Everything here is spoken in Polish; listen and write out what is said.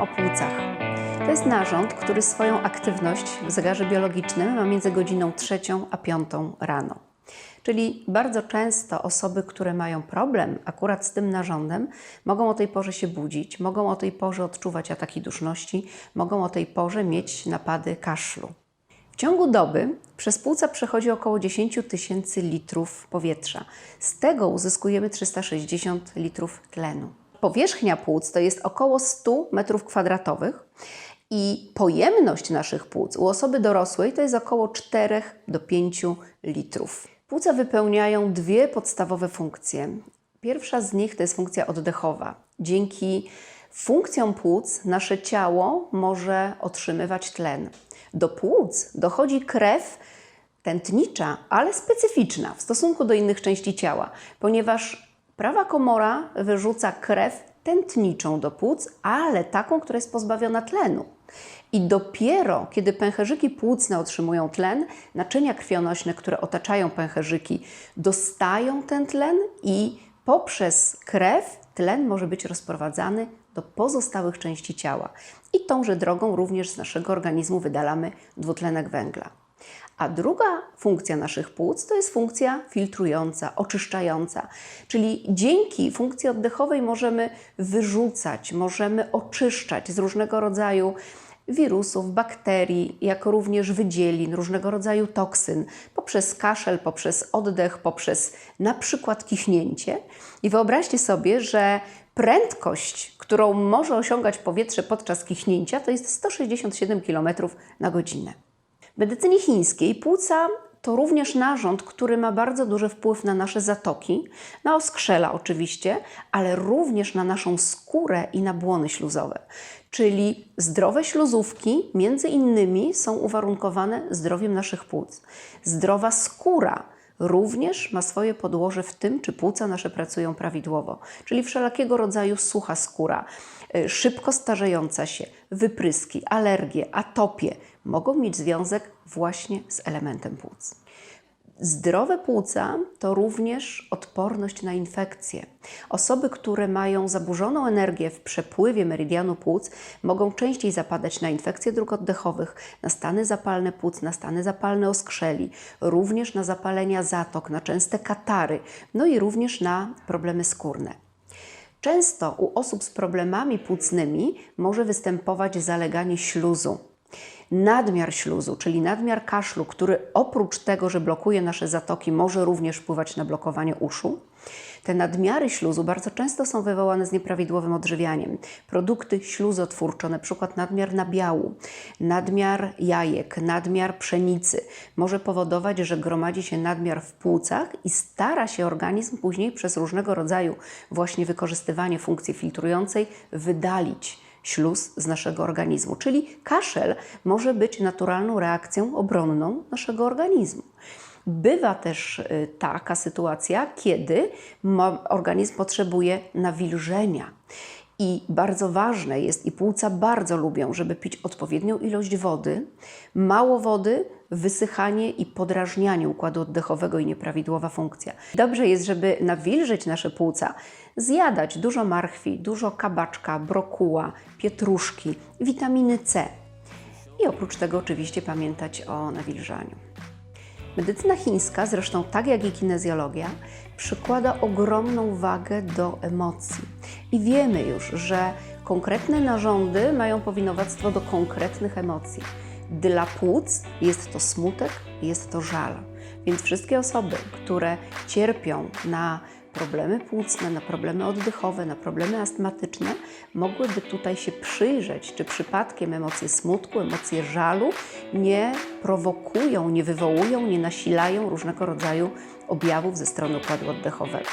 O płucach. To jest narząd, który swoją aktywność w zegarze biologicznym ma między godziną trzecią a piątą rano. Czyli bardzo często osoby, które mają problem akurat z tym narządem, mogą o tej porze się budzić, mogą o tej porze odczuwać ataki duszności, mogą o tej porze mieć napady kaszlu. W ciągu doby przez płuca przechodzi około 10 tysięcy litrów powietrza. Z tego uzyskujemy 360 litrów tlenu. Powierzchnia płuc to jest około 100 metrów kwadratowych i pojemność naszych płuc u osoby dorosłej to jest około 4 do 5 litrów. Płuca wypełniają dwie podstawowe funkcje. Pierwsza z nich to jest funkcja oddechowa. Dzięki funkcjom płuc nasze ciało może otrzymywać tlen. Do płuc dochodzi krew tętnicza, ale specyficzna w stosunku do innych części ciała, ponieważ prawa komora wyrzuca krew tętniczą do płuc, ale taką, która jest pozbawiona tlenu. I dopiero kiedy pęcherzyki płucne otrzymują tlen, naczynia krwionośne, które otaczają pęcherzyki, dostają ten tlen i poprzez krew tlen może być rozprowadzany do pozostałych części ciała. I tąże drogą również z naszego organizmu wydalamy dwutlenek węgla. A druga funkcja naszych płuc to jest funkcja filtrująca, oczyszczająca. Czyli dzięki funkcji oddechowej możemy wyrzucać, możemy oczyszczać z różnego rodzaju wirusów, bakterii, jak również wydzielin, różnego rodzaju toksyn, poprzez kaszel, poprzez oddech, poprzez na przykład kichnięcie. I wyobraźcie sobie, że prędkość, którą może osiągać powietrze podczas kichnięcia, to jest 167 km na godzinę. W medycynie chińskiej płuca to również narząd, który ma bardzo duży wpływ na nasze zatoki, na oskrzela oczywiście, ale również na naszą skórę i na błony śluzowe. Czyli zdrowe śluzówki między innymi są uwarunkowane zdrowiem naszych płuc. Zdrowa skóra również ma swoje podłoże w tym, czy płuca nasze pracują prawidłowo, czyli wszelakiego rodzaju sucha skóra, y, szybko starzejąca się, wypryski, alergie, atopie mogą mieć związek właśnie z elementem płuc. Zdrowe płuca to również odporność na infekcje. Osoby, które mają zaburzoną energię w przepływie meridianu płuc, mogą częściej zapadać na infekcje dróg oddechowych, na stany zapalne płuc, na stany zapalne oskrzeli, również na zapalenia zatok, na częste katary, no i również na problemy skórne. Często u osób z problemami płucnymi może występować zaleganie śluzu. Nadmiar śluzu, czyli nadmiar kaszlu, który oprócz tego, że blokuje nasze zatoki, może również wpływać na blokowanie uszu. Te nadmiary śluzu bardzo często są wywołane z nieprawidłowym odżywianiem. Produkty śluzotwórcze, na przykład nadmiar nabiału, nadmiar jajek, nadmiar pszenicy, może powodować, że gromadzi się nadmiar w płucach i stara się organizm później przez różnego rodzaju właśnie wykorzystywanie funkcji filtrującej wydalić śluz z naszego organizmu. Czyli kaszel może być naturalną reakcją obronną naszego organizmu. Bywa też y, taka sytuacja, kiedy organizm potrzebuje nawilżenia. I bardzo ważne jest, i płuca bardzo lubią, żeby pić odpowiednią ilość wody, mało wody, wysychanie i podrażnianie układu oddechowego i nieprawidłowa funkcja. Dobrze jest, żeby nawilżyć nasze płuca, zjadać dużo marchwi, dużo kabaczka, brokuła, pietruszki, witaminy C. I oprócz tego oczywiście pamiętać o nawilżaniu. Medycyna chińska, zresztą tak jak i kinezjologia, przykłada ogromną wagę do emocji. I wiemy już, że konkretne narządy mają powinowactwo do konkretnych emocji. Dla płuc jest to smutek, jest to żal. Więc wszystkie osoby, które cierpią na problemy płucne, na problemy oddechowe, na problemy astmatyczne, mogłyby tutaj się przyjrzeć, czy przypadkiem emocje smutku, emocje żalu nie prowokują, nie wywołują, nie nasilają różnego rodzaju objawów ze strony układu oddechowego.